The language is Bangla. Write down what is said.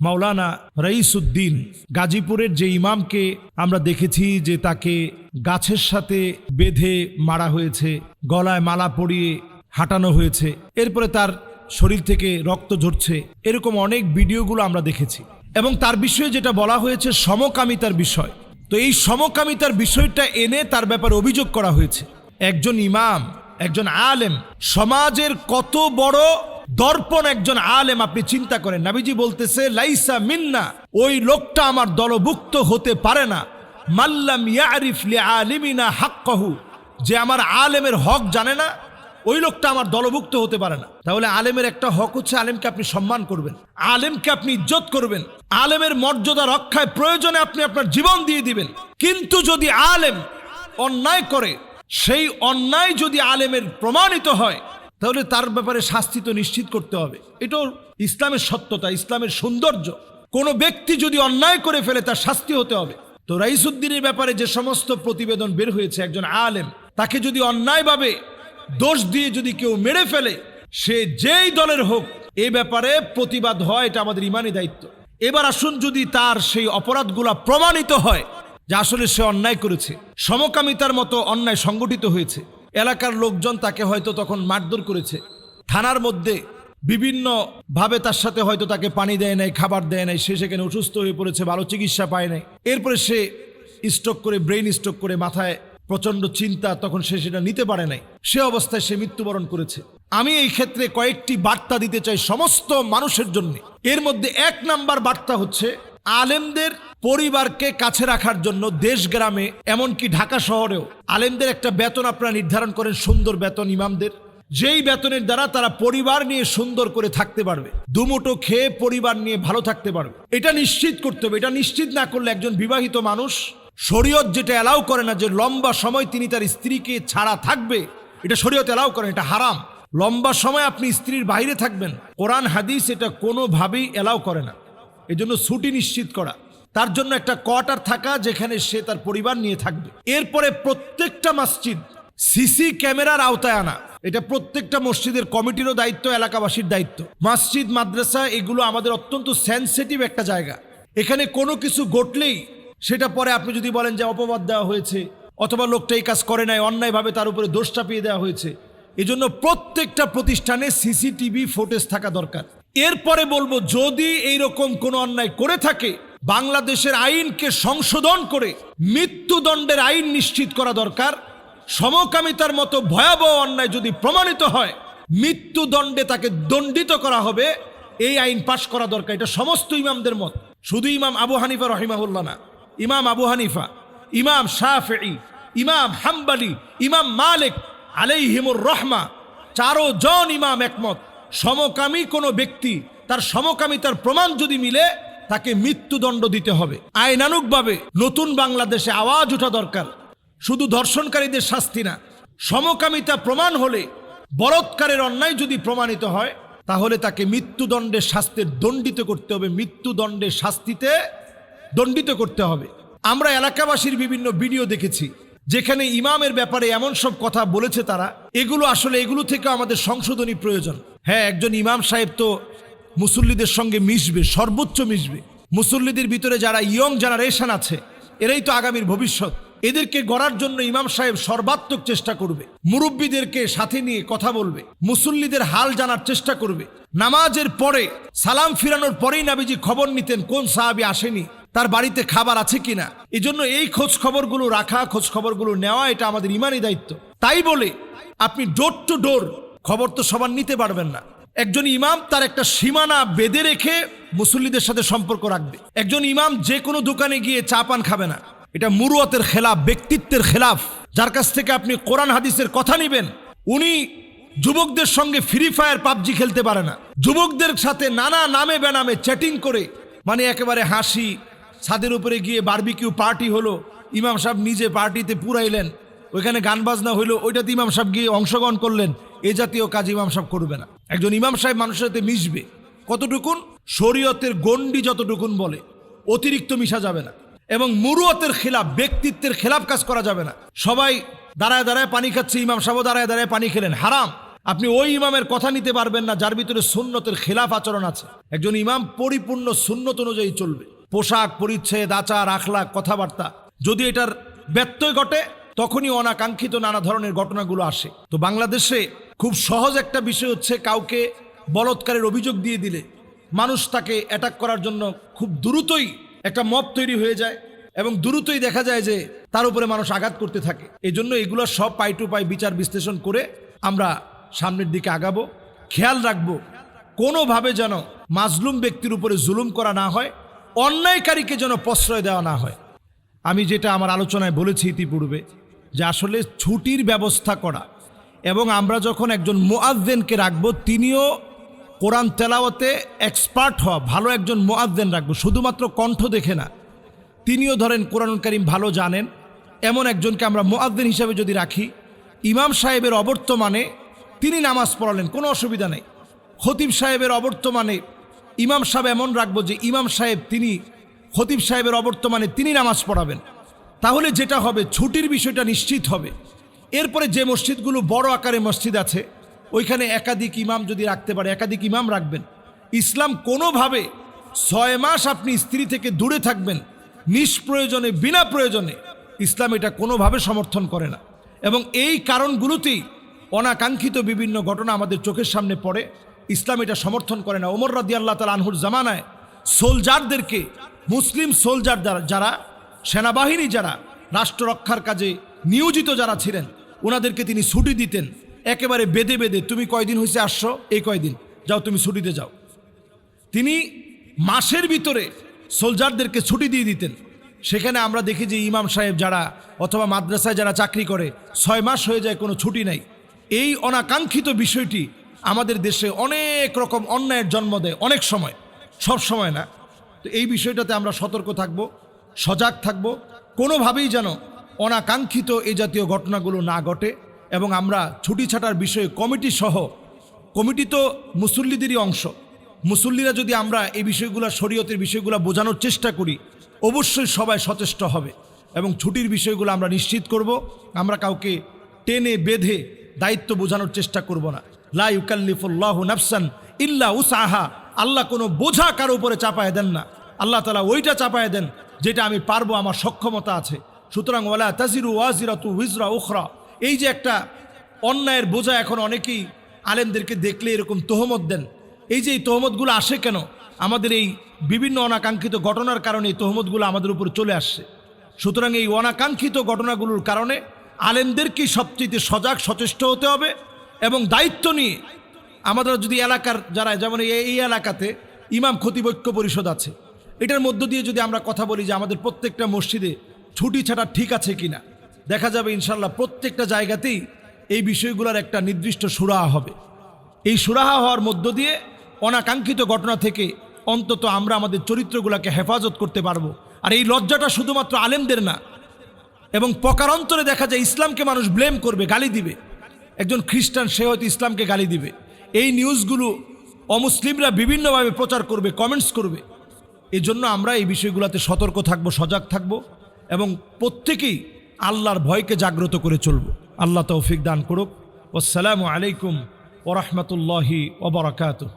মাওলানা রঈসুদ্দিন গাজীপুরের যে ইমামকে আমরা দেখেছি যে তাকে গাছের সাথে বেঁধে মারা হয়েছে, গলায় মালা পরিয়ে হাঁটানো হয়েছে, এরপরে তার শরীর থেকে রক্ত ঝরছে, এরকম অনেক ভিডিওগুলো আমরা দেখেছি। এবং তার বিষয়ে যেটা বলা হয়েছে, সমকামিতার বিষয়। তো এই সমকামিতার বিষয়টা এনে তার ব্যাপারে অভিযোগ করা হয়েছে। একজন ইমাম, একজন আলেম, সমাজের কত বড় দর্পণ একজন আলেম আপনি চিন্তা করেন। নাবিজি বলতেছে, লাইসা মিন্না, ওই লোকটা আমার দলভুক্ত হতে পারে না। মাল্লাম ইয়ারিফ লি আলিমিনা হাক্কাহু, যে আমার আলেমের হক জানে না, ওই লোকটা আমার দলভুক্ত হতে পারে না। তাহলে আলেমের একটা হক হচ্ছে আলেমকে আপনি সম্মান করবেন, আলেমকে আপনি ইজ্জত করবেন, আলেমের মর্যাদা রক্ষায় প্রয়োজনে আপনি আপনার জীবন দিয়ে দিবেন। কিন্তু যদি আলেম অন্যায় করে, সেই অন্যায় যদি আলেমের প্রমাণিত হয় তাহলে তার ব্যাপারে শাস্তি তো নিশ্চিত করতে হবে। এটাও ইসলামের সত্যতা, ইসলামের সৌন্দর্য। কোনো ব্যক্তি যদি অন্যায় করে ফেলে, তার শাস্তি হতে হবে। তো রাইসুদ্দিনের ব্যাপারে যে সমস্ত প্রতিবেদন বের হয়েছে, একজন আলেম, তাকে যদি অন্যায়ভাবে দোষ দিয়ে যদি কেউ মেরে ফেলে, সে যেই দলের হোক, এ ব্যাপারে প্রতিবাদ হয়, এটা আমাদের ইমানি দায়িত্ব। এবার আসুন যদি তার সেই অপরাধগুলা প্রমাণিত হয়, যে আসলে সে অন্যায় করেছে। সমকামিতার মতো অন্যায় সংগঠিত হয়েছে। এলাকার লোকজন তাকে হয়তো তখন মারধর করেছে। থানার মধ্যে বিভিন্ন ভাবে তার সাথে হয়তো তাকে পানি দেয় নাই, খাবার দেয় নাই, সে সেখানে অসুস্থ হয়ে পড়েছে, ভালো চিকিৎসা পায় নাই। এরপরে সে স্ট্রোক করে ব্রেইন স্ট্রোক করে মাথায় প্রচণ্ড চিন্তা, তখন সে সেটা নিতে পারে নাই। সে অবস্থায় সে মৃত্যুবরণ করেছে। আমি এই ক্ষেত্রে কয়েকটি বার্তা দিতে চাই সমস্ত মানুষের জন্য। এর মধ্যে এক নাম্বার বার্তা হচ্ছে, আলেমদের পরিবারকে কাছে রাখার জন্য দেশ গ্রামে, এমনকি ঢাকা শহরেও আলেমদের একটা বেতন আপনারা নির্ধারণ করেন সুন্দর বেতন ইমামদের। যেই বেতনের দ্বারা তারা পরিবার নিয়ে সুন্দর করে থাকতে পারবে দুমুটো খেয়ে পরিবার নিয়ে ভালো থাকতে পারবে। এটা নিশ্চিত করতে হবে, এটা নিশ্চিত না করলে একজন বিবাহিত মানুষ শরীয়ত যেটা অ্যালাউ করে না যে লম্বা সময় তিনি তার স্ত্রীকে ছাড়া থাকবে, এটা শরীয়ত অ্যালাউ করে এটা হারাম। লম্বা সময় আপনি স্ত্রীর বাইরে থাকবেন, কোরআন, হাদিস এটা কোনোভাবেই অ্যালাউ করে না। এজন্য ছুটি নিশ্চিত করা। তার জন্য একটা কোয়ার্টার থাকা যেখানে সে তার পরিবার নিয়ে থাকবে। এরপরে প্রত্যেকটা মসজিদ সিসি ক্যামেরার আওতায় আনা। এটা প্রত্যেকটা মসজিদের কমিটিরও দায়িত্ব, এলাকাবাসীর দায়িত্ব। মসজিদ, মাদ্রাসা, এগুলো আমাদের অত্যন্ত সেন্সিটিভ একটা জায়গা। এখানে কোনো কিছু ঘটলেই সেটা পরে আপনি যদি বলেন যে অপবাদ দেওয়া হয়েছে, অথবা লোকটা এই কাজ করে নাই, অন্যায়ভাবে তার উপরে দোষ চাপিয়ে দেওয়া হয়েছে, এজন্য প্রত্যেকটা প্রতিষ্ঠানে সিসিটিভি ফুটেজ থাকা দরকার। এরপরে বলব, যদি এইরকম কোনো অন্যায় করে থাকে বাংলাদেশের আইনকে সংশোধন করে মৃত্যুদণ্ডের আইন নিশ্চিত করা দরকার। সমকামিতার মতো ভয়াবহ অন্যায় যদি প্রমাণিত হয়, মৃত্যুদণ্ডে তাকে দণ্ডিত করা হবে, এই আইন পাশ করা দরকার। এটা সমস্ত ইমামদের মত। শুধু ইমাম আবু হানিফা রহিমাহুল্লাহ না, ইমাম আবু হানিফা, ইমাম শাফি ইমাম হাম্বালি, ইমাম মালিক আলাইহিমুর রহমা, চারো জন ইমাম একমত। সমকামী কোনো ব্যক্তি তার সমকামিতার প্রমাণ যদি মিলে তাকে মৃত্যুদণ্ড দিতে হবে। আইনানুগভাবে নতুন বাংলাদেশে আওয়াজ ওঠা দরকার। শুধু ধর্ষণকারীদের শাস্তি না, সমকামিতা প্রমাণ হলে বলৎকারের অন্যায় যদি প্রমাণিত হয়, তাহলে তাকে মৃত্যুদণ্ডের শাস্তির দণ্ডিত করতে হবে। মৃত্যুদণ্ডের শাস্তিতে দণ্ডিত করতে হবে। আমরা এলাকাবাসীর বিভিন্ন ভিডিও দেখেছি, যেখানে ইমামের ব্যাপারে এমন সব কথা বলেছে তারা। এগুলো আসলে এগুলো থেকে আমাদের সংশোধনী প্রয়োজন। হ্যাঁ একজন ইমাম সাহেব তো মুসল্লিদের সঙ্গে মিশবে, সর্বোচ্চ মিশবে। মুসল্লিদের ভিতরে যারা ইয়ং জেনারেশন আছে, এরাই তো আগামীর ভবিষ্যৎ। এদেরকে গড়ার জন্য ইমাম সাহেব সর্বাত্মক চেষ্টা করবে। মুরব্বীদেরকে সাথে নিয়ে কথা বলবে। মুসল্লিদের হাল জানার চেষ্টা করবে। নামাজের পরে, সালাম ফিরানোর পরেই নাবিজি খবর নিতেন, কোন সাহাবি আসেনি, তার বাড়িতে খাবার আছে কিনা। এই জন্য এই খোঁজ খবরগুলো রাখা খোঁজ খবরগুলো নেওয়া, এটা আমাদের ইমানই দায়িত্ব। তাই বলে, আপনি ডোর টু ডোর খবর তো সবার নিতে পারবেন না। একজন ইমাম তার একটা সীমানা বেঁধে রেখে মুসল্লিদের সাথে সম্পর্ক রাখবে। একজন ইমাম যে কোনো দোকানে গিয়ে চা পান খাবে না। এটা মুরুয়াতের খেলাফ, ব্যক্তিত্বের খেলাফ। যার কাছ থেকে আপনি কোরআন, হাদিসের কথা নিবেন, উনি যুবকদের সঙ্গে ফ্রি ফায়ার পাবজি খেলতে পারে না। যুবকদের সাথে নানা নামে বেনামে চ্যাটিং করে মানে একেবারে হাসি, ছাদের উপরে গিয়ে বার্বিকিউ পার্টি হলো, ইমাম সাহেব নিজে পার্টিতে পুরাইলেন, ওইখানে গান বাজনা হইল, ওইটাতে ইমাম সাহেব গিয়ে অংশগ্রহণ করলেন। এ জাতীয় কাজ ইমাম সাহেব করবে না। একজন ইমাম সাহেব মানুষের সাথে মিশবে কতটুকুন? শরীয়তের গণ্ডি যতটুকুন বলে, অতিরিক্ত মিশা যাবে না। এবং মুরুয়তের খেলাফ, ব্যক্তিত্বের খেলাফ কাজ করা যাবে না। সবাই দাঁড়ায় দাঁড়ায় পানি খাচ্ছে, ইমাম সাহেব দাঁড়ায় দাঁড়ায় পানি খেলেন। হারাম। আপনি ওই ইমামের কথা নিতে পারবেন না, যার ভিতরে সুন্নতের খেলাফ আচরণ আছে। একজন ইমাম পরিপূর্ণ সুন্নত অনুযায়ী চলবে। পোশাক, পরিচ্ছেদ, আচার, আখলাক, কথাবার্তা। যদি এটার ব্যত্যয় ঘটে তখনই অনাকাঙ্ক্ষিত নানা ধরনের ঘটনাগুলো আসে। তো বাংলাদেশে খুব সহজ একটা বিষয় হচ্ছে কাউকে বলৎকারের অভিযোগ দিয়ে দিলে মানুষ তাকে অ্যাটাক করার জন্য খুব দ্রুতই একটা মপ তৈরি হয়ে যায় এবং দ্রুতই দেখা যায় যে তার উপরে মানুষ আঘাত করতে থাকে। এই জন্য এগুলো সব পাই টু পাই বিচার বিশ্লেষণ করে আমরা সামনের দিকে আগাবো, খেয়াল রাখব কোনোভাবে যেন মাজলুম ব্যক্তির উপরে জুলুম করা না হয়, অন্যায়কারীকে যেন প্রশ্রয় দেওয়া না হয়। আমি যেটা আমার আলোচনায় বলেছি ইতিপূর্বে যে আসলে ছুটির ব্যবস্থা করা। এবং আমরা যখন একজন মোয়াজ্জেনকে রাখব, তিনিও কোরআন তেলাওয়াতে এক্সপার্ট হওয়া, ভালো একজন মোয়াজ্জেন রাখব, শুধুমাত্র কণ্ঠ দেখে না। তিনিও ধরেন কোরআন করিম ভালো জানেন। এমন একজনকে আমরা মোয়াদ্দিন হিসাবে যদি রাখি, ইমাম সাহেবের অবর্তমানে তিনি নামাজ পড়ালেন, কোনো অসুবিধা নেই। খতিব সাহেবের অবর্তমানে ইমাম সাহেব এমন রাখব যে, ইমাম সাহেব তিনি, খতিব সাহেবের অবর্তমানে তিনি নামাজ পড়াবেন। তাহলে যেটা হবে, ছুটির বিষয়টা নিশ্চিত হবে। এরপরে যে মসজিদগুলো বড় আকারে মসজিদ আছে, ওইখানে একাধিক ইমাম যদি রাখতে পারে, একাধিক ইমাম রাখবেন। ইসলাম কোনোভাবে ছয় মাস আপনি স্ত্রী থেকে দূরে থাকবেন, নিষ্প্রয়োজনে, বিনা প্রয়োজনে, ইসলাম এটা কোনোভাবে সমর্থন করে না। এবং এই কারণগুলোতেই অনাকাঙ্ক্ষিত বিভিন্ন ঘটনা আমাদের চোখের সামনে পড়ে। ইসলাম এটা সমর্থন করে না। ওমর রাদি আল্লাহ তাল আনহুর জামানায় সোলজারদেরকে মুসলিম সোলজার যারা যারা সেনাবাহিনী যারা রাষ্ট্র রক্ষার কাজে নিয়োজিত যারা ছিলেন ওনাদেরকে তিনি ছুটি দিতেন। একেবারে বেদে বেদে, তুমি কয়দিন হয়েছে আসছো? এই কয়দিন। যাও, তুমি ছুটিতে যাও। তিনি মাসের ভিতরে সোলজারদেরকে ছুটি দিয়ে দিতেন। সেখানে আমরা দেখি যে ইমাম সাহেব যারা অথবা মাদ্রাসায় যারা চাকরি করে, ছয় মাস হয়ে যায়, কোনো ছুটি নাই। এই অনাকাঙ্ক্ষিত বিষয়টি আমাদের দেশে অনেক রকম অন্যায়ের জন্ম দেয়, অনেক সময়, সব সময় না। তো এই বিষয়টাতে আমরা সতর্ক থাকব। সজাগ থাকব। কোনোভাবেই যেন অনাকাঙ্ক্ষিত এই জাতীয় ঘটনাগুলো না ঘটে এবং আমরা ছুটি ছাটার বিষয়ে কমিটি সহ, কমিটি তো মুসল্লিদেরই অংশ, মুসল্লিরা যদি আমরা এই বিষয়গুলো, শরীয়তের বিষয়গুলো বোঝানোর চেষ্টা করি, অবশ্যই সবাই সচেষ্ট হবে এবং ছুটির বিষয়গুলো আমরা নিশ্চিত করব। আমরা কাউকে টেনে বেঁধে দায়িত্ব বোঝানোর চেষ্টা করব না। লা ইউকাল্লিফুল্লাহ নাফসান ইল্লা উসাহা আল্লাহ কোনো বোঝা কারও উপরে চাপায় দেন না। আল্লাহ তালা ওইটা চাপায় দেন যেটা আমি পারব, আমার সক্ষমতা আছে। সুতরাং ওয়ালা তাজিরু ওয়াজিরাতু উইজরা উখরা। এই যে একটা অন্যায়ের বোঝা এখন অনেকেই আলেমদেরকে দেখলে এরকম তোহমত দেন। এই যে এই তোহমতগুলো আসে কেন? আমাদের এই বিভিন্ন অনাকাঙ্ক্ষিত ঘটনার কারণে এই তোহমতগুলো আমাদের উপর চলে আসছে। সুতরাং এই অনাকাঙ্ক্ষিত ঘটনাগুলোর কারণে আলেমদেরকেই সবচেয়ে সজাগ, সচেষ্ট হতে হবে এবং দায়িত্ব নিয়ে আমাদের যদি এলাকার যারা, যেমন এই এলাকাতে ইমাম খতিবৈক্য পরিষদ আছে এটার মধ্য দিয়ে যদি আমরা কথা বলি যে আমাদের প্রত্যেকটা মসজিদে ছুটি ছাটা ঠিক আছে কিনা, দেখা যাবে ইনশাল্লাহ প্রত্যেকটা জায়গাতেই এই বিষয়গুলোর একটা নির্দিষ্ট সুরাহা হবে। এই সুরাহা হওয়ার মধ্য দিয়ে অনাকাঙ্ক্ষিত ঘটনা থেকে অন্তত আমরা আমাদের চরিত্রগুলোকে হেফাজত করতে পারব। আর এই লজ্জাটা শুধুমাত্র আলেমদের না, এবং প্রকারান্তরে দেখা যায় ইসলামকে মানুষ ব্লেম করবে, গালি দিবে। একজন খ্রিস্টান, সে হয়তো ইসলামকে গালি দিবে। এই নিউজগুলো অমুসলিমরা বিভিন্নভাবে প্রচার করবে, কমেন্টস করবে। এই জন্য আমরা এই বিষয়গুলোতে সতর্ক থাকব, সজাগ থাকব এবং প্রত্যেকেই আল্লাহর ভয়কে জাগ্রত করে চলব। আল্লাহ তৌফিক দান করুক। আসসালামু আলাইকুম ওরহমতুল্লাহি ওবরাকাতুহ